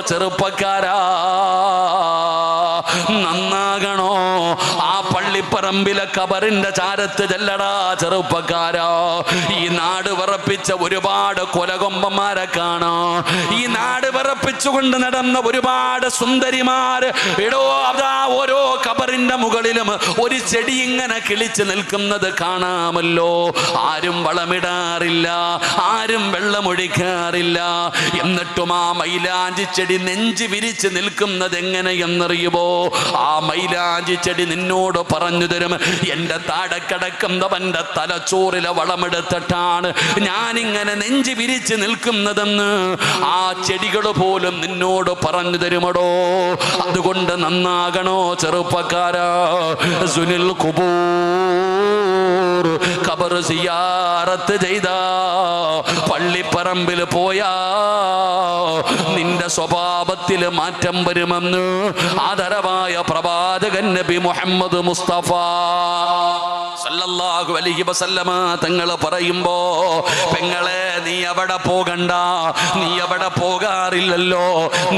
ചെറുപ്പക്കാരാ. നന്നാകണോ? പള്ളിപ്പറമ്പിലെ കബറിന്റെ ചാരത്ത് ചെല്ലടാ ചെറുപ്പക്കാരാ. ഈ നാട് വിറപ്പിച്ച ഒരുപാട് കൊലകൊമ്പന്മാരെ കാണാ. ഈ നാട് വിറപ്പിച്ചുകൊണ്ട് നടന്ന ഒരുപാട് സുന്ദരിമാര് എടോ അതാ ഓരോ കബറിന്റെ മുകളിലും ഒരു ചെടി ഇങ്ങനെ കിളിച്ച് നിൽക്കുന്നത് കാണാമല്ലോ. ആരും വളമിടാറില്ല ആരും വെള്ളമൊഴിക്കാറില്ല. എന്നിട്ടും ആ മൈലാഞ്ചി ചെടി നെഞ്ച് വിരിച്ച് നിൽക്കുന്നത് എങ്ങനെയെന്നറിയുമോ? ആ മൈലാഞ്ചി ചെടി നിന്നോട് പറഞ്ഞു തരും. എന്റെ താഴെ കിടക്കുന്നവന്റെ തലച്ചോറിലെ വളമെടുത്തിട്ടാണ് ഞാനിങ്ങനെ നെഞ്ച് വിരിച്ച് നിൽക്കുന്നതെന്ന് ആ ചെടികൾ പോലും നിന്നോട് പറഞ്ഞു തരുമടോ. അതുകൊണ്ട് നന്നാകണോ ചെറുപ്പക്കാരാ? സുനിൽ കുബൂർ ഖബർ സിയാറത്ത് ചെയ്ത. പള്ളിപ്പറമ്പിൽ പോയാ. നിന്റെ സ്വഭാവത്തിൽ മാറ്റം വരുമെന്ന് ആദരവായ പ്രവാചകൻ നബി മുഹമ്മദ് മുസ്തഫ സല്ലല്ലാഹു അലൈഹി വസല്ലമ തങ്ങൾ പറയുമ്പോ പെങ്ങളെ നീ അവിടെ പോകണ്ട. നീ അവിടെ പോകാറില്ലല്ലോ.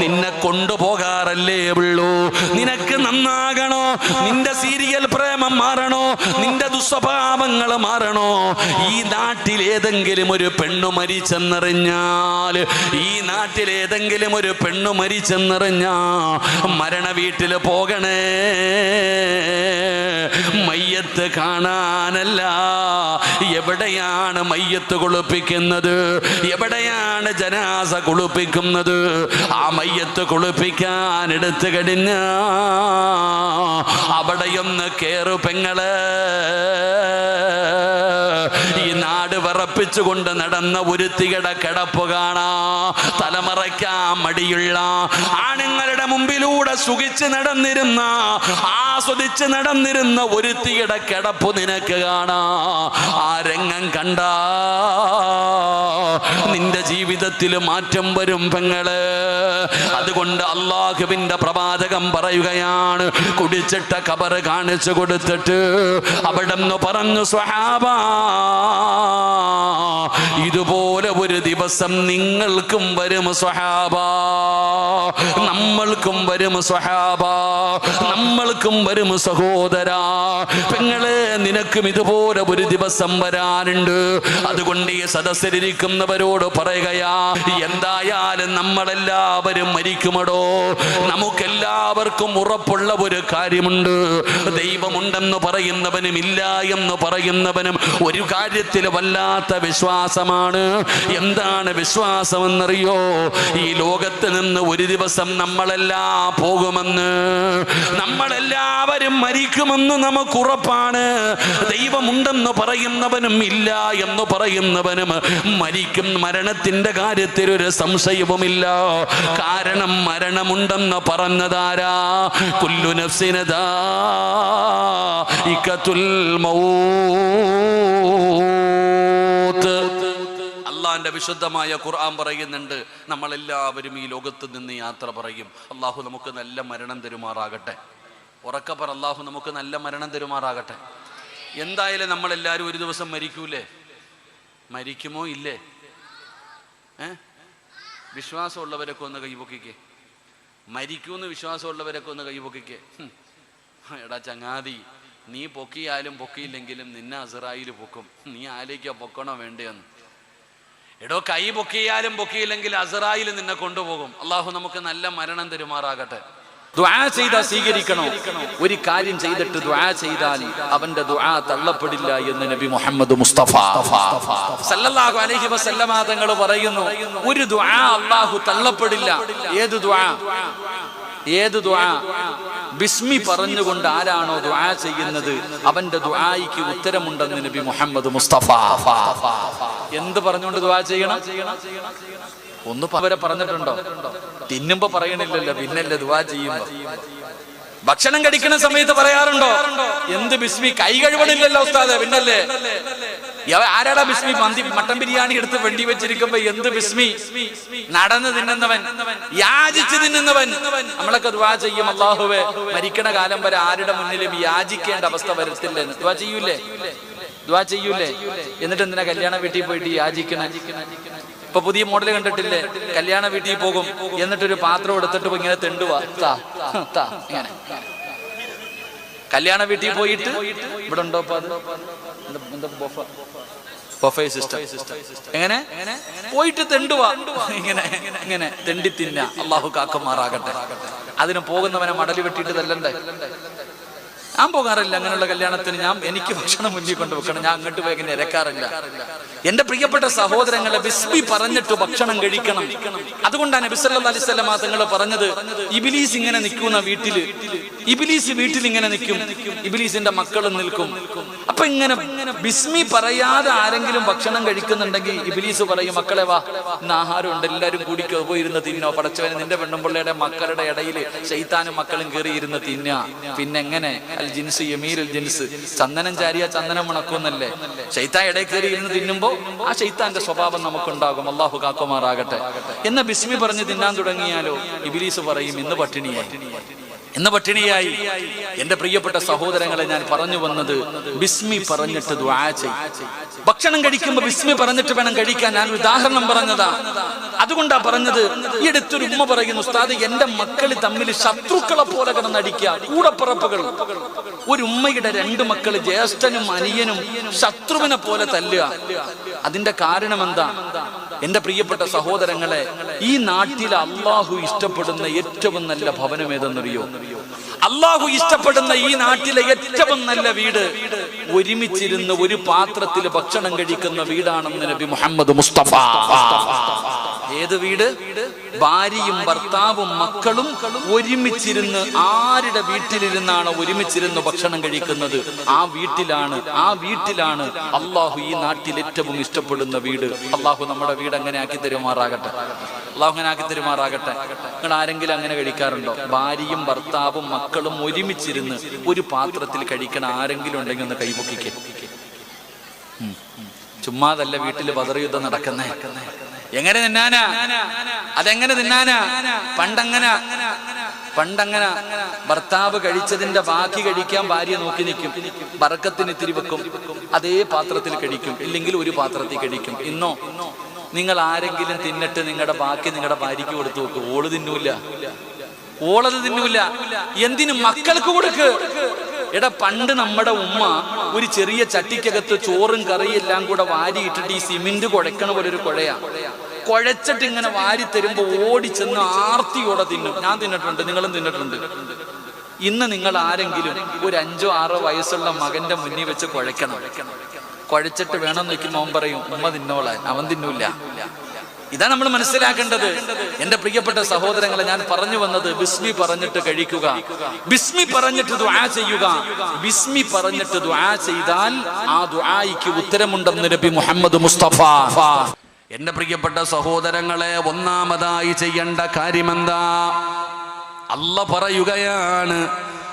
നിന്നെ കൊണ്ടുപോകാറല്ലേ ഉള്ളൂ. നിനക്ക് നന്നാകണോ? നിന്റെ സീരിയൽ പ്രേമം മാറണോ? നിന്റെ ദുസ്വഭാവങ്ങൾ മാറണോ? ഈ നാട്ടിൽ ഏതെങ്കിലും ഒരു പെണ്ണു മരിച്ചെന്നറിഞ്ഞാൽ ഈ നാട്ടിൽ ഏതെങ്കിലും ഒരു പെണ്ണു മരിച്ചെന്നറിഞ്ഞ മരണ വീട്ടിൽ പോകണേ. മയ്യത്ത് കാണാനല്ല. എവിടെയാണ് മയ്യത്ത് കുളിപ്പിക്കുന്നത്? എവിടെയാണ് ജനാസ കുളിപ്പിക്കുന്നത്? ആ മയ്യത്ത് കുളിപ്പിക്കാൻ എടുത്തു കഴിഞ്ഞ അവിടെയൊന്ന് കേറു പെങ്ങൾ. ഈ നാട് വിറപ്പിച്ചുകൊണ്ട് നടന്ന ഒരുത്തിയുടെ കിടപ്പ് കാണാ. തലമറയ്ക്കാൻ മടിയുള്ള ആണുങ്ങളുടെ മുമ്പിലൂടെ സുഖിച്ച് നടന്നിരുന്ന ആസ്വദിച്ച് നടന്നിരുന്ന ഒരുത്തിയുടെ കിടപ്പ് നിനക്ക് കാണാ. ആ രംഗം കണ്ട. നിന്റെ ജീവിതത്തിൽ മാറ്റം വരും പെങ്ങൾ. അതുകൊണ്ട് അള്ളാഹുവിന്റെ പ്രവാചകം പറയുകയാണ് കുടിച്ചിട്ട കബറ് കാണിച്ചു കൊടുത്തിട്ട് അവിടെ നിന്ന് പറഞ്ഞു സ്വഹാബ ഇതുപോലെ ഒരു ദിവസം നിങ്ങൾക്കും വരും സ്വഹാബ. നമ്മൾക്കും വരും സ്വഹാബ നമ്മൾക്കും വരും സഹോദര. പെങ്ങളെ നിനക്കും ഇതുപോലെ ഒരു ദിവസം വരാനുണ്ട്. അതുകൊണ്ട് ഈ സദസ്സിലിരിക്കുന്നവരോട് പറയുകയാ എന്തായാലും നമ്മളെല്ലാവരും മരിക്കുമടോ. നമുക്കെല്ലാവർക്കും ഉറപ്പുള്ള ഒരു കാര്യമുണ്ട്. ദൈവമുണ്ടെന്ന് പറയുന്നവനും ഇല്ല എന്ന് പറയുന്നവനും ഒരു കാര്യത്തിൽ വല്ലാത്ത വിശ്വാസമാണ്. എന്താണ് വിശ്വാസമെന്നറിയോ? ഈ ലോകത്ത് നിന്ന് ഒരു ദിവസം നമ്മളെല്ലാം പോകുമെന്ന്. നമ്മളെല്ലാവരും മരിക്കുമെന്ന് നമുക്ക് ഉറപ്പാണ്. ദൈവമുണ്ടെന്ന് പറയുന്നവനും ഇല്ല എന്ന് പറയുന്നവനും മരിക്കും. മരണത്തിന്റെ കാര്യത്തിൽ ഒരു സംശയവുമില്ല. കാരണം മരണമുണ്ടെന്ന് പറഞ്ഞതാരാ? കുല്ലു നഫ്സിനതാ ഇക്കത്തുൽ മൗത്ത് അള്ളാന്റെ വിശുദ്ധമായ ഖുർആൻ പറയുന്നുണ്ട്. നമ്മളെല്ലാവരും ഈ ലോകത്ത് നിന്ന് യാത്ര പറയും. അള്ളാഹു നമുക്ക് നല്ല മരണം തരുമാറാകട്ടെ. ഉറക്കപ്പറ അള്ളാഹു നമുക്ക് നല്ല മരണം തരുമാറാകട്ടെ. എന്തായാലും നമ്മളെല്ലാവരും ഒരു ദിവസം മരിക്കൂലേ? മരിക്കുമോ? ഇല്ലേ? ഏ? വിശ്വാസമുള്ളവരൊക്കെ ഒന്ന് കൈപൊക്കിക്കേ മരിക്കൂന്ന് വിശ്വാസമുള്ളവരൊക്കെ ഒന്ന് കൈപൊക്കിക്കേ എടാ ചങ്ങാതി നീ പൊക്കിയാലും പൊക്കിയില്ലെങ്കിലും നിന്നെ അസറായിൽ പൊക്കും. നീ ആലേക്കാ പൊക്കണോ വേണ്ടേന്ന്. എടോ കൈ പൊക്കിയാലും പൊക്കിയില്ലെങ്കിൽ അസറായിൽ നിന്നെ കൊണ്ടുപോകും. അള്ളാഹു നമുക്ക് നല്ല മരണം തെരുമാറാകട്ടെ. ചെയ്താൽ സ്വീകരിക്കണോ. ഒരു കാര്യം ചെയ്തിട്ട് ചെയ്താൽ അവന്റെ തള്ളപ്പെടില്ല എന്ന് നബി മുഹമ്മദ് മുസ്തഫ. സല്ലല്ലാഹു അലൈഹി വസല്ലമ തങ്ങൾ പറയുന്നു ഒരു ദ്വാ അള്ളാഹു തള്ളപ്പെടില്ല. ഏത് ദ്വാ ഏത് ദ്വാ ബിസ്മി പറഞ്ഞുകൊണ്ട് ആരാണോ ദുആ ചെയ്യുന്നത്? അവന്റെ ദുആയിക്ക് ഉത്തരമുണ്ടെന്ന് നബി മുഹമ്മദ് മുസ്തഫ. എന്ത് പറഞ്ഞുകൊണ്ട് ദുആ ചെയ്യണം? ഒന്ന് അവരെ പറഞ്ഞിട്ടുണ്ടോ? തിന്നുമ്പോ പറയണില്ലല്ലോ പിന്നല്ലേ ദുആ ചെയ്യുമ്പോ ഭക്ഷണം കഴിക്കുന്ന സമയത്ത് പറയാറുണ്ടോ? എന്ത് ബിസ്മി? കൈ കഴുകണില്ലല്ലോ ഉസ്താദെ പിന്നല്ലേ? ആരാടാ ബിസ്മി? മന്തി മട്ടൻ ബിരിയാണി എടുത്ത് വെണ്ടി വെച്ചിരിക്കുമ്പോ എന്ത് ബിസ്മി? നടന്ന് തിന്നുന്നവൻ യാചിച്ച് തിന്നുന്നവൻ. നമ്മളൊക്കെ ദുവാ ചെയ്യും അള്ളാഹുവെ മരിക്കണ കാലം വരെ ആരുടെ മുന്നിലും യാചിക്കേണ്ട അവസ്ഥ വരത്തില്ലെന്ന് ദുവാ ചെയ്യൂലേ? ദുവാ ചെയ്യൂലേ? എന്നിട്ട് എന്തിനാ കല്യാണ വീട്ടിൽ പോയിട്ട് യാചിക്കണം? ഇപ്പൊ പുതിയ മോഡൽ കണ്ടിട്ടില്ലേ? കല്യാണ വീട്ടിൽ പോകും. എന്നിട്ടൊരു പാത്രം എടുത്തിട്ട് ഇങ്ങനെ തെണ്ടുവാ. താ താ ഇങ്ങനെ. കല്യാണ വീട്ടിൽ പോയിട്ട് ഇവിടെ ഉണ്ടോ ബൊഫ? സിസ്റ്റം എങ്ങനെ? പോയിട്ട് തെണ്ടുവാ. ഇങ്ങനെ ഇങ്ങനെ തെണ്ടി തിന്ന അള്ളാഹു കാക്കമാറാകട്ടെ അതിന് പോകുന്നവനെ മടലി വെട്ടിയിട്ട് തല്ലണ്ടേ? ഞാൻ പോകാറില്ല അങ്ങനെയുള്ള കല്യാണത്തിന് ഞാൻ എനിക്ക് ഭക്ഷണം മുന്നിൽ കൊണ്ട് വെക്കണം. ഞാൻ അങ്ങോട്ട് പോയി ഇരക്കാറില്ല. എന്റെ പ്രിയപ്പെട്ട സഹോദരങ്ങളെ ബിസ്മി പറഞ്ഞിട്ട് ഭക്ഷണം കഴിക്കണം. അതുകൊണ്ടാണ് ബിസല്ലാ അലിസ്വല്ലാ തങ്ങൾ പറഞ്ഞത് ഇബിലീസ് ഇങ്ങനെ നിൽക്കുന്ന വീട്ടിൽ ഇബിലീസ് വീട്ടിൽ ഇങ്ങനെ നിൽക്കും ഇബിലീസിന്റെ മക്കളും നിൽക്കും അപ്പൊ ഇങ്ങനെ ബിസ്മി പറയാതെ ആരെങ്കിലും ഭക്ഷണം കഴിക്കുന്നുണ്ടെങ്കിൽ ഇബിലീസ് പറയും മക്കളെ വാ ഇന്ന് ആഹാരം ഉണ്ട് എല്ലാവരും കൂടിക്കോ പോയിരുന്ന് തിന്നോ. പടച്ചവന് നിന്റെ പെണ്ണുമ്പിള്ളയുടെ മക്കളുടെ ഇടയിൽ ശൈത്താനും മക്കളും കയറി ഇരുന്ന് തിന്ന. പിന്നെ എങ്ങനെ? അൽ ജിൻസ് യമീരുൽ ജിൻസ്. ചന്ദനം ചാരിയ ചന്ദനം മണക്കുന്നല്ലേ ശൈത്താൻ ഇടയിൽ കയറി ഇരുന്ന് തിന്നുമ്പോ ആ ശൈത്താന്റെ സ്വഭാവം നമുക്കുണ്ടാകും. അള്ളാഹു കാക്കുമാറാകട്ടെ. എന്ന ബിസ്മി പറഞ്ഞ് തിന്നാൻ തുടങ്ങിയാലോ? ഇബിലീസ് പറയും ഇന്ന് പട്ടിണിയായി. ഇന്ന് പട്ടിണിയായി എന്റെ പ്രിയപ്പെട്ട സഹോദരങ്ങളെ ഞാൻ പറഞ്ഞു വന്നത് ബിസ്മി പറഞ്ഞിട്ട് ഭക്ഷണം കഴിക്കുമ്പോ ബിസ്മി പറഞ്ഞിട്ട് വേണം കഴിക്കാൻ. ഞാൻ ഉദാഹരണം പറഞ്ഞതാ. അതുകൊണ്ടാ പറഞ്ഞത് ഈ അടുത്തൊരു ഉമ്മ പറയുന്നു ഉസ്താദ് എന്റെ മക്കൾ തമ്മിൽ ശത്രുക്കളെ പോലെ കിടന്നടിക്കുക കൂടപ്പറപ്പുകൾ. ഒരു ഉമ്മയുടെ രണ്ട് മക്കൾ ജ്യേഷ്ഠനും അനിയനും ശത്രുവിനെ പോലെ തല്ലുക. അതിന്റെ കാരണം എന്താ? എന്റെ പ്രിയപ്പെട്ട സഹോദരങ്ങളെ ഈ നാട്ടിൽ അള്ളാഹു ഇഷ്ടപ്പെടുന്ന ഏറ്റവും നല്ല ഭവനം ഏതെന്നറിയോ? അള്ളാഹു ഇഷ്ടപ്പെടുന്ന ഈ നാട്ടിലെ ഏറ്റവും നല്ല വീട് ഒരുമിച്ചിരുന്ന് ഒരു പാത്രത്തിൽ ഭക്ഷണം കഴിക്കുന്ന വീടാണെന്ന് നബി മുഹമ്മദ് മുസ്തഫ. ഏത് വീട്? ഭാര്യയും ഭർത്താവും മക്കളും ഒരുമിച്ചിരുന്ന് ആരുടെ വീട്ടിലിരുന്നാണ് ഒരുമിച്ചിരുന്ന് ഭക്ഷണം കഴിക്കുന്നത്? ആ വീട്ടിലാണ് ആ വീട്ടിലാണ് അള്ളാഹു ഈ നാട്ടിൽ ഏറ്റവും ഇഷ്ടപ്പെടുന്ന വീട്. അള്ളാഹു നമ്മുടെ വീട് അങ്ങനെ ആക്കി തരുമാറാകട്ടെ. അള്ളാഹു അങ്ങനെ ആക്കി തരുമാറാകട്ടെ. നിങ്ങൾ ആരെങ്കിലും അങ്ങനെ കഴിക്കാറുണ്ടോ? ഭാര്യയും ഭർത്താവും മക്കളും ഒരുമിച്ചിരുന്ന് ഒരു പാത്രത്തിൽ കഴിക്കണ ആരെങ്കിലും ഉണ്ടെങ്കിൽ ഒന്ന് കൈപൊക്കിക്കേ. ചുമ്മാതല്ല വീട്ടിൽ ബദർ യുദ്ധം നടക്കുന്നേ. എങ്ങനെ തിന്നാനാ? അതെങ്ങനെ തിന്നാനാ? പണ്ടങ്ങനെ. പണ്ടങ്ങനെ. ഭർത്താവ് കഴിച്ചതിന്റെ ബാക്കി കഴിക്കാൻ ഭാര്യ നോക്കി നിൽക്കും. വറക്കത്തിന് ഇത്തിരി വെക്കും. അതേ പാത്രത്തിൽ കഴിക്കും. ഇല്ലെങ്കിൽ ഒരു പാത്രത്തിൽ കഴിക്കും. ഇന്നോ? നിങ്ങൾ ആരെങ്കിലും തിന്നിട്ട് നിങ്ങളുടെ ബാക്കി നിങ്ങളുടെ ഭാര്യയ്ക്ക് കൊടുത്തു നോക്കും ഓൾ തിന്നൂല. ഓളത് തിന്നൂല. എന്തിനു മക്കൾക്ക് കൊടുക്ക്? എടാ പണ്ട് നമ്മുടെ ഉമ്മ ഒരു ചെറിയ ചട്ടിക്കകത്ത് ചോറും കറിയും എല്ലാം കൂടെ വാരി ഇട്ടിട്ട് ഈ സിമെന്റ് കുഴക്കണ പോലെ ഒരു കുഴയാ. കുഴച്ചിട്ട് ഇങ്ങനെ വാരി തരുമ്പോ ഓടി ചെന്ന് ആർത്തിയോടെ തിന്നും. ഞാൻ തിന്നിട്ടുണ്ട് നിങ്ങളും തിന്നിട്ടുണ്ട്. ഇന്ന് നിങ്ങൾ ആരെങ്കിലും ഒരു അഞ്ചോ ആറോ വയസ്സുള്ള മകന്റെ മുന്നിൽ വെച്ച് കുഴക്കണം. കുഴച്ചിട്ട് വേണം നോക്കി അവൻ പറയും ഉമ്മ തിന്നോളാൻ അവൻ തിന്നൂല. ഇതാ നമ്മൾ മനസ്സിലാക്കേണ്ടത്. എന്റെ പ്രിയപ്പെട്ട സഹോദരങ്ങളെ ഞാൻ പറഞ്ഞു വന്നത് ബിസ്മി പറഞ്ഞിട്ട് കഴിക്കുക. ബിസ്മി പറഞ്ഞിട്ട് ദുആ ചെയ്യുക. ബിസ്മി പറഞ്ഞിട്ട് ദുആ ചെയ്താൽ ആ ദുആയിക്ക് ഉത്തരമുണ്ടെന്ന് നബി മുഹമ്മദ് മുസ്തഫ. എന്റെ പ്രിയപ്പെട്ട സഹോദരങ്ങളെ ഒന്നാമതായി ചെയ്യേണ്ട കാര്യമെന്താ? അല്ല പറയുകയാണ്.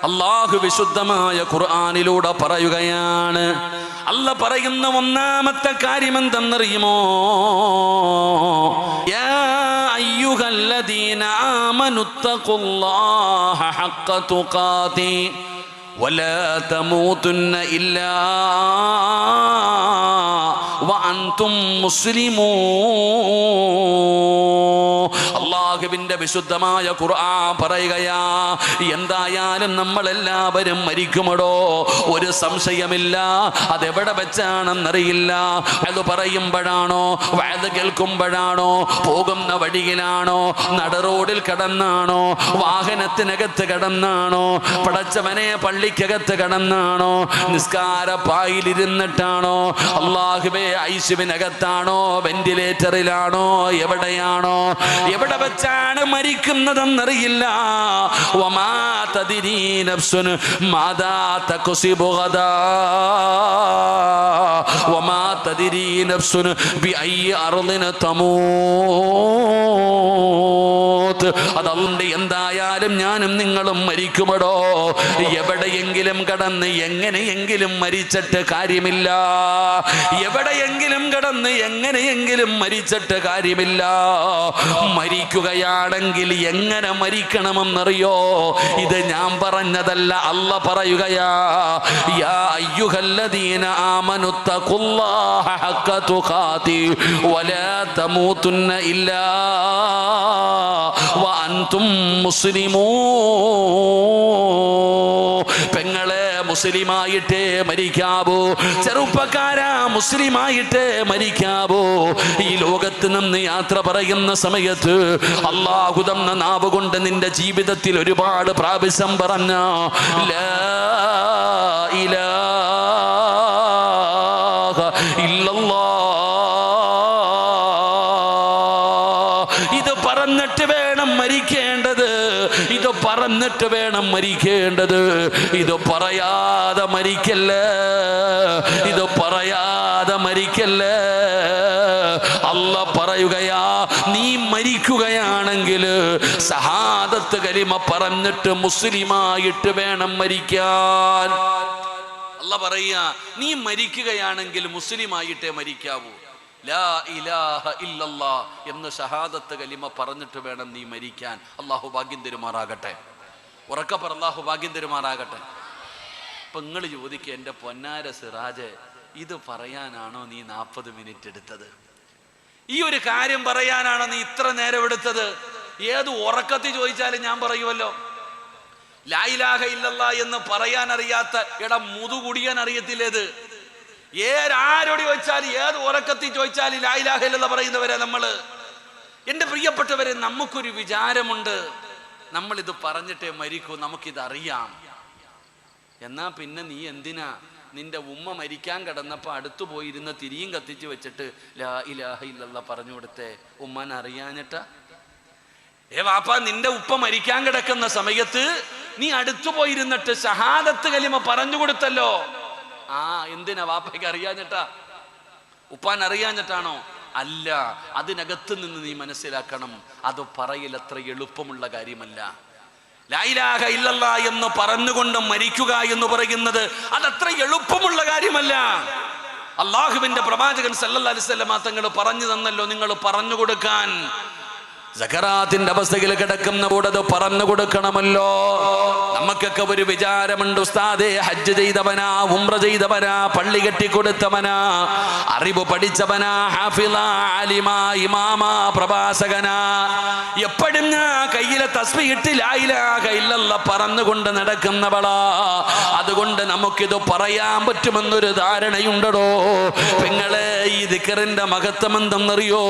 അള്ളാഹു വിശുദ്ധമായ ഖുർആാനിലൂടെ പറയുകയാണ്. അല്ല പറയുന്ന ഒന്നാമത്തെ കാര്യം എന്തെന്നറിയുമോ? യാ അള്ളാഹുവിന്റെ വിശുദ്ധമായ ഖുർആൻ പറയുകയാ എന്തായാലും നമ്മളെല്ലാവരും മരിക്കുമടോ? ഒരു സംശയമില്ല. അതെവിടെ വെച്ചാണെന്നറിയില്ല. അത് പറയുമ്പോഴാണോ? വയത് കേൾക്കുമ്പോഴാണോ? പോകുന്ന വഴിയിലാണോ? നട റോഡിൽ കടന്നാണോ? വാഹനത്തിനകത്ത് കടന്നാണോ? പടച്ചവനെ പള്ളിക്കകത്ത് കടന്നാണോ? നിസ്കാര പായിലിരുന്നിട്ടാണോ? അള്ളാഹുബെ ഐശുവിനകത്താണോ വെന്റിലേറ്ററിലാണോ? എവിടെയാണോ? എവിടെ വെച്ച് വെച്ചാണ് മരിക്കുന്നതെന്നറിയില്ല. അതുകൊണ്ട് എന്തായാലും ഞാനും നിങ്ങളും മരിക്കുമടോ? എവിടെയെങ്കിലും കടന്ന് എങ്ങനെയെങ്കിലും മരിച്ചിട്ട് കാര്യമില്ല. എവിടെയെങ്കിലും കടന്ന് എങ്ങനെയെങ്കിലും മരിച്ചിട്ട് കാര്യമില്ല. മരിക്കുക പറയുകയാണെങ്കിൽ എങ്ങനെ മരിക്കണമെന്നറിയോ? ഇത് ഞാൻ പറഞ്ഞതല്ല അല്ല പറയുകയാ. യാ അയ്യുഹല്ലദീന വലാ ഇല്ലാ മുസ്ലിമായിട്ടേ മരിക്കാവോ? ചെറുപ്പക്കാരാ മുസ്ലിമായിട്ടേ മരിക്കാവോ? ഈ ലോകത്ത് നിന്ന് യാത്ര പറയുന്ന സമയത്ത് അള്ളാഹു തന്ന നാവ് കൊണ്ട് നിന്റെ ജീവിതത്തിൽ ഒരുപാട് പ്രാവശ്യം പറഞ്ഞ ലാ പറഞ്ഞിട്ട് വേണം മരിക്കേണ്ടത്. ഇത് പറയാതെ മരിക്കല്ല? ഇത് പറയാതെ മരിക്കല്ല? അല്ല പറയുകയാ നീ മരിക്കുകയാണെങ്കിൽ സഹാദത്ത് കലിമ പറഞ്ഞിട്ട് മുസ്ലിമായിട്ട് വേണം മരിക്കാൻ. അല്ല പറയുക നീ മരിക്കുകയാണെങ്കിൽ മുസ്ലിമായിട്ടേ മരിക്കാവൂ. ലാ ഇലാഹ എന്ന് ഷഹാദത്ത് കലിമ പറഞ്ഞിട്ട് വേണം നീ മരിക്കാൻ. അള്ളാഹു ഭാഗ്യം തരുമാറാകട്ടെ. ഉറക്കപ്പറ അള്ളാഹു ഭാഗ്യം തരുമാറാകട്ടെ. അപ്പൊ നിങ്ങൾ ചോദിക്കുക എന്റെ പൊന്നാര സിറാജ് ഇത് പറയാനാണോ നീ നാൽപ്പത് മിനിറ്റ് എടുത്തത്? ഈ ഒരു കാര്യം പറയാനാണോ നീ ഇത്ര നേരം എടുത്തത്? ഏത് ഉറക്കത്തിൽ ചോദിച്ചാലും ഞാൻ പറയുമല്ലോ ലായിലാഹ ഇല്ലല്ല എന്ന് പറയാൻ അറിയാത്ത എടാ മുതുകുടിയാൻ അറിയത്തില്ലേത്? ഏതാരോട് ചോദിച്ചാലും ഏത് ഉറക്കത്തിൽ ചോദിച്ചാലും ലായിലാഹ ഇല്ലല്ല പറയുന്നവരെ നമ്മൾ. എന്റെ പ്രിയപ്പെട്ടവരെ നമുക്കൊരു വിചാരമുണ്ട്. നമ്മൾ ഇത് പറഞ്ഞിട്ടേ മരിക്കൂ നമുക്കിതറിയാം. എന്നാ പിന്നെ നീ എന്തിനാ നിന്റെ ഉമ്മ മരിക്കാൻ കിടന്നപ്പോ അടുത്തു പോയിരുന്ന തിരിയും കത്തിച്ച് വെച്ചിട്ട് ലാ ഇലാഹ ഇല്ലല്ല പറഞ്ഞു കൊടുത്തേ? ഉമ്മൻ അറിയാനിട്ട ഏ വാപ്പ നിന്റെ ഉപ്പ മരിക്കാൻ കിടക്കുന്ന സമയത്ത് നീ അടുത്തു പോയിരുന്നിട്ട് ഷഹാദത്ത് കലിമ പറഞ്ഞു കൊടുത്തല്ലോ. ആ എന്തിനാ വാപ്പയ്ക്ക് അറിയാഞ്ഞിട്ടാ? ഉപ്പാൻ അറിയാഞ്ഞിട്ടാണോ അല്ല അതിനകത്ത് നിന്ന് നീ മനസ്സിലാക്കണം അത് പറയൽ അത്ര എളുപ്പമുള്ള കാര്യമല്ല. ലൈലാഹ ഇല്ലല്ല എന്ന് പറഞ്ഞുകൊണ്ട് മരിക്കുക എന്ന് പറയുന്നത് അതത്ര എളുപ്പമുള്ള കാര്യമല്ല. അള്ളാഹുവിന്റെ പ്രവാചകൻ സല്ലല്ലാഹു അലൈഹി വസല്ലമ തങ്ങൾ പറഞ്ഞു തന്നല്ലോ നിങ്ങൾ പറഞ്ഞു കൊടുക്കാൻ. സഖറാത്തിന്റെ അവസ്ഥയിൽ കിടക്കുന്ന കൂടത് പറന്നു കൊടുക്കണമല്ലോ. നമുക്കൊക്കെ ഒരു വിചാരമുണ്ട് ഉസ്താദേ ഹജ്ജ് ചെയ്തവനാ ഉംറ ചെയ്തവനാ പള്ളി കെട്ടിക്കൊടുത്തവനാ അറിവ് പഠിച്ചവനാ ഹാഫിള ആലിമ ഇമാമ പ്രഭാസകനാ. എപ്പോഴും ഞാൻ കയ്യിലെ തസ്മി ലായിലാക കയ്യിലല്ല പറന്നുകൊണ്ട് നടക്കുന്നവളാ. അതുകൊണ്ട് നമുക്കിത് പറയാൻ പറ്റുമെന്നൊരു ധാരണയുണ്ടടോ. പെങ്ങളെ ഈ ദിക്കറിന്റെ മഹത്വം എന്തെന്നറിയോ?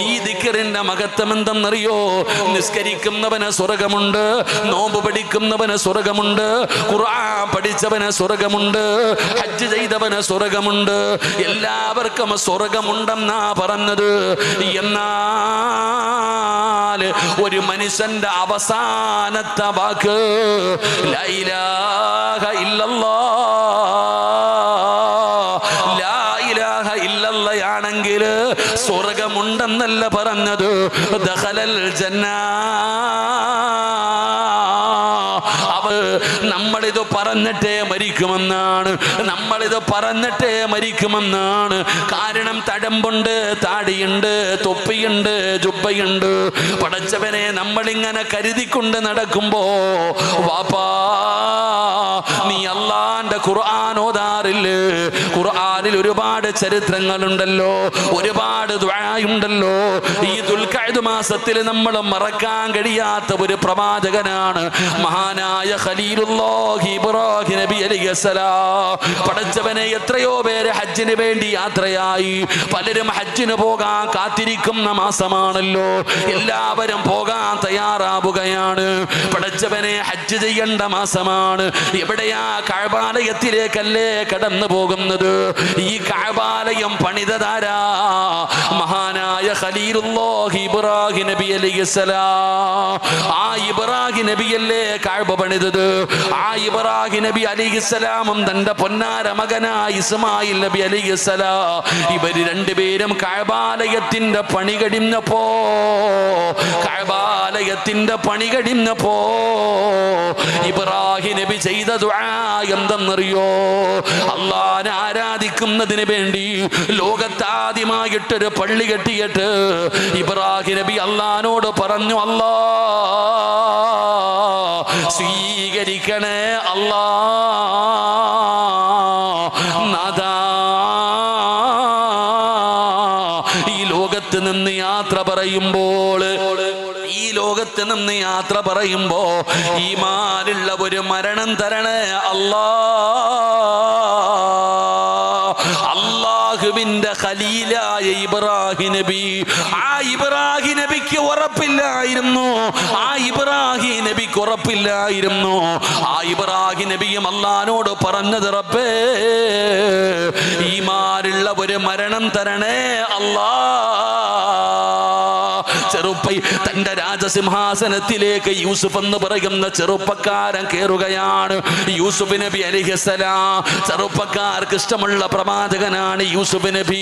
ഈ ദിക്കറിന്റെ മഹത്വം എന്തെന്നറിയോ നിസ്കരിക്കുന്നവന് സ്വർഗമുണ്ട് നോമ്പ് പഠിക്കുന്നവന് സ്വർഗമുണ്ട് ഖുർആൻ പഠിച്ചവന് സ്വർഗമുണ്ട് ഹജ്ജ് ചെയ്തവന് സ്വർഗമുണ്ട്. എല്ലാവർക്കും സ്വർഗമുണ്ടെന്നാ പറഞ്ഞത്. എന്നാൽ ഒരു മനുഷ്യന്റെ അവസാനത്തെ വാക്ക് ലൈലാഹ ഇല്ലല്ലാ സ്വർഗമുണ്ടെന്നല്ല പറഞ്ഞത്. ദഹലൽ ജന്ന. നമ്മളിത് പറഞ്ഞിട്ടേ മരിക്കുമെന്നാണ്. നമ്മളിത് പറഞ്ഞിട്ടേ മരിക്കുമെന്നാണ്. കാരണം തഴമ്പുണ്ട് താടിയുണ്ട് തൊപ്പിയുണ്ട് ജുബയുണ്ട് പടച്ചവനെ നമ്മളിങ്ങനെ കരുതിക്കൊണ്ട് നടക്കുമ്പോ വാപ്പാ നീ അല്ലാന്റെ ഖുർആൻ ഓതാറില്ലേ? ഖുർആനിൽ ഒരുപാട് ചരിത്രങ്ങളുണ്ടല്ലോ ഒരുപാട് ദ്വായുണ്ടല്ലോ ഈ ദുൽഖഅദ് മാസത്തിൽ നമ്മൾ മറക്കാൻ കഴിയാത്ത ഒരു പ്രവാചകനാണ് മഹാനായ ഖലീലുല്ലാഹി ഇബ്രാഹിം നബി പടച്ചവനെ എത്രയോ പേര് ഹജ്ജിന് വേണ്ടി യാത്രയായി. പലരും ഹജ്ജിന് പോകാൻ കാത്തിരിക്കുന്ന മാസമാണല്ലോ. എല്ലാവരും പോകാൻ തയ്യാറാവുകയാണ്. പടച്ചവനെ ഹജ്ജ് ചെയ്യേണ്ട മാസമാണ്. എവിടെയാ കഴബാലയത്തിലേക്കല്ലേ കടന്നു പോകുന്നത്? ഈ കഴബാലയം പണിതതാരാ? മഹാനായ ഖലീലുല്ലാഹി ഇബ്രാഹിം നബി അലൈഹിസ്സലാം ആ ഇബ്രാഹിം നബിയല്ലേ കഴബ പണിതത്? ആ ഇബ്രാഹിം നബി അലിഹിസ്സലാമും തന്റെ പൊന്നാര മകനായ ഇസ്മായിൽ നബി അലിഹിസ്സലാ ഇവർ രണ്ടുപേരും കഴബാലയത്തിന്റെ പണി കഴിഞ്ഞപ്പോ കഴബാലയത്തിന്റെ പണി കഴിഞ്ഞപ്പോ ഇബ്രാഹിം നബി ചെയ്ത ദുആ എന്തെന്നറിയോ? അള്ളാനെ ആരാധിക്കുന്നതിന് വേണ്ടി ലോകത്താദ്യമായിട്ടൊരു പള്ളി കെട്ടിയിട്ട് ഇബ്രാഹിം നബി അള്ളഹാനോട് പറഞ്ഞു അല്ലാ സ്വീകരിക്കണേ അല്ലാ. ഈ ലോകത്ത് നിന്ന് യാത്ര പറയുമ്പോൾ ഈ ലോകത്ത് നിന്ന് യാത്ര പറയുമ്പോ ഈ മാലുള്ള ഒരു മരണം തരണേ അല്ലാ. അള്ളാഹുവിന്റെ ഖലീലായ ഇബ്രാഹിം നബി. ആ ഇബ്രാഹിം നബിക്ക് ഉറപ്പില്ലായിരുന്നു. ആ ഇബ്രാഹിം നബിക്ക് ഉറപ്പില്ലായിരുന്നു. ആ ഇബ്രാഹിം നബിയും അള്ളഹാനോട് പറഞ്ഞത് റബ്ബേ ഈ മാറുള്ള ഒരു മരണം തരണേ അല്ലാ ചെറുപ്പ തന്റെ രാജസിംഹാസനത്തിലേക്ക് യൂസുഫ് എന്ന് പറയുന്ന ചെറുപ്പക്കാരൻ കയറുകയാണ് യൂസുഫ് നബി അലിഹസലാം ചെറുപ്പക്കാർക്ക് ഇഷ്ടമുള്ള പ്രവാചകനാണ് യൂസുഫ് നബി.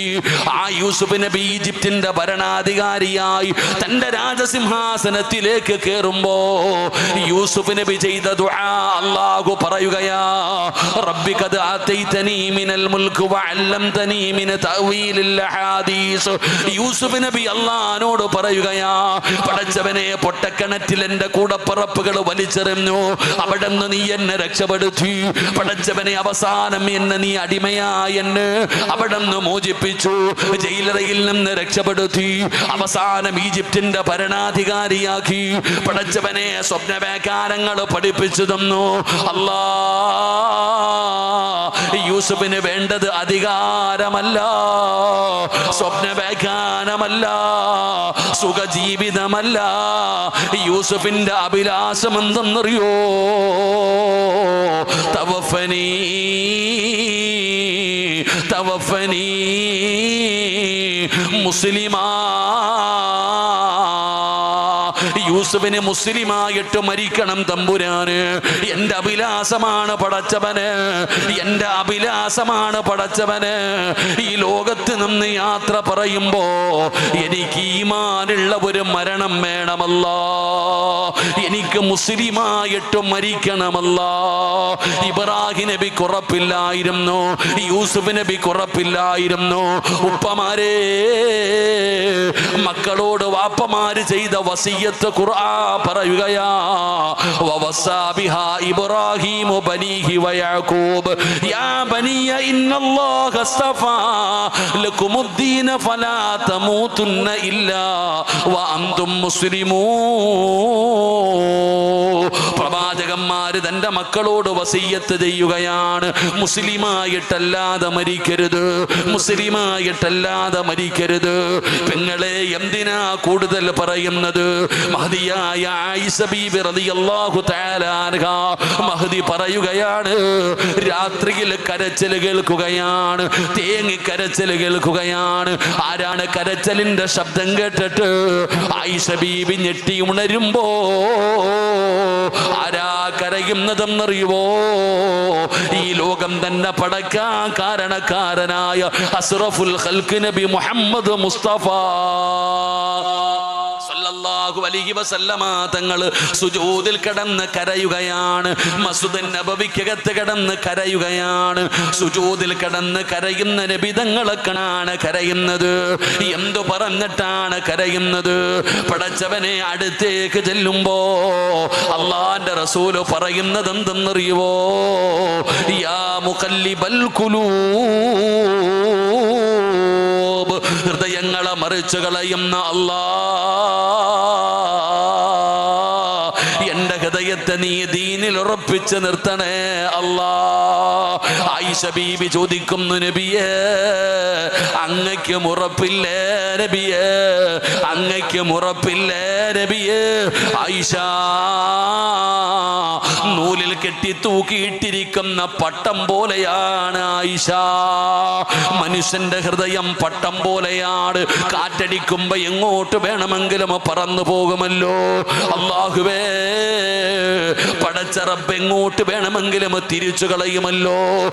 ആ യൂസുഫ് നബി ഈജിപ്തിന്റെ ഭരണാധികാരിയായി തന്റെ രാജസിംഹാസനത്തിലേക്ക് കയറുമ്പോ യൂസുഫ് നബി ചെയ്ത അല്ലാഹു പറയുകയാ റബ്ബി ഖദ് ആതൈതനി മിനൽ മുൽക്ക് വഅല്ലംതനി മിൻ തഅവീലിൽ അഹാദീസ്. യൂസുഫ് നബി അള്ളഹാനോട് പറയുകയാ പടച്ചവനെ പൊട്ടക്കിണറ്റിൽ എന്റെ കൂടപ്പിറപ്പുകൾ വലിച്ചെറിഞ്ഞു. അവിടെ നിന്ന് നീ എന്നെ രക്ഷപ്പെടുത്തി. പടച്ചവനെ അവസാനം എന്നെ നീ അടിമയായി എന്നെ അവിടെ നിന്ന് മോചിപ്പിച്ചു. ജയിലറയിൽ നിന്ന് രക്ഷപ്പെടുത്തി. അവസാനം ഈജിപ്തിന്റെ ഭരണാധികാരിയാക്കി. പടച്ചവനെ സ്വപ്നവേകാരങ്ങൾ പഠിപ്പിച്ചു തന്നു. അല്ലാ. യൂസുഫിന് വേണ്ടത് അധികാരമല്ല സ്വപ്നവ്യാഖ്യാനമല്ല സുഖജീവിതമല്ല. യൂസുഫിന്റെ അഭിലാഷം എന്തെന്നറിയോ തവഫനി തവഫനി മുസ്ലിമാ യൂസുഫിന് മുസ്ലിമായിട്ട് മരിക്കണം തമ്പുരാന്. എന്റെ അഭിലാഷമാണ് പടച്ചവന്. എന്റെ അഭിലാഷമാണ് പടച്ചവന്. ഈ ലോകത്ത് നിന്ന് യാത്ര പറയുമ്പോ എനിക്ക് ഈമാനുള്ള ഒരു മരണം വേണമല്ല. എനിക്ക് മുസ്ലിമായിട്ട് മരിക്കണമല്ല. ഇബ്രാഹിം നബി കുറപ്പില്ലായിരുന്നു? യൂസുഫ് നബി കുറപ്പില്ലായിരുന്നു? ഉപ്പമാരെ മക്കളോട് വാപ്പമാര് ചെയ്ത വസീയത്ത് ഖുർആ പറയുകയാ ഇബ്രാഹീമു ബനീഹി വയാക്കൂബ് യാ ബനിയ ഇന്നല്ലാഹ അസ്തഫാ ലക്കുമുദ്ദീന ഫലാ തമൂതുന്ന ഇല്ലാ വഅൻതും മുസ്ലിമൂ പ്രവാചകന്മാര് തന്റെ മക്കളോട് വസീയത്ത് ചെയ്യുകയാണ്. മുസ്ലിമായിട്ടല്ലാതെ മരിക്കരുത്. മുസ്ലിമായിട്ടല്ലാതെ മരിക്കരുത്. പെങ്ങളെ എന്തിനാ കൂടുതൽ പറയുന്നത്? ബീബി റളിയല്ലാഹു മഹദി പറയുകയാണ്. രാത്രിയിൽ കരച്ചിൽ കേൾക്കുകയാണ്. തേങ്ങി കരച്ചിൽ കേൾക്കുകയാണ്. ആരാണ് കരച്ചിലിന്റെ ശബ്ദം കേട്ടിട്ട്? ആയിഷ ഞെട്ടി ഉണരുമ്പോ ആരാ കരയുന്നതെന്നറിയുവോ ഈ ലോകം തന്നെ പടക്കാ കാരണക്കാരനായ അസ്റഫുൽ ഹൽക്ക് നബി മുഹമ്മദ് മുസ്തഫ. സല്ലല്ലാഹു അലൈഹി വസല്ലമ തങ്ങൾ സുജൂദിൽ കിടന്ന് കരയുകയാണ്. മസ്ജിദ് നബവിക്കകത്ത് കിടന്ന് കരയുകയാണ്. സുജൂദിൽ കിടന്ന് കരയുന്ന നബിതങ്ങളൊക്കെയാണ് കരയുന്നത്. എന്തു പറഞ്ഞിട്ടാണ് കരയുന്നത്? പടച്ചവനെ അടുത്തേക്ക് ചെല്ലുമ്പോ അള്ളാന്റെ റസൂൽ പറയുന്നത് എന്തെന്നറിയുവോ യാ മുഖല്ലിബൽ കുലൂബ് ഹൃദയങ്ങളെ മറിച്ചു കളയുന്ന അല്ലാ എന്റെ ഹൃദയത്തെ നീ ദീനിൽ ഉറപ്പിച്ച് നിർത്തണേ അല്ലാ. ആയിഷ ബീബി ചോദിക്കുന്നു നബിയേ അങ്ങയ്ക്കും ഉറപ്പില്ലേ നബിയേ? അങ്ങയ്ക്കും ഉറപ്പില്ലേ നബിയേ? ആയിഷ. നൂലിൽ കെട്ടി തൂക്കിയിട്ടിരിക്കുന്ന പട്ടം പോലെയാണ് ആയിഷ. മനുഷ്യന്റെ ഹൃദയം പട്ടം പോലെയാണ്. കാറ്റടിക്കുമ്പോ എങ്ങോട്ട് വേണമെങ്കിലും പറന്നു പോകുമല്ലോ. അള്ളാഹുവേ പടച്ചറപ്പ് എങ്ങോട്ട് വേണമെങ്കിലും തിരിച്ചു കളയുമല്ലോ.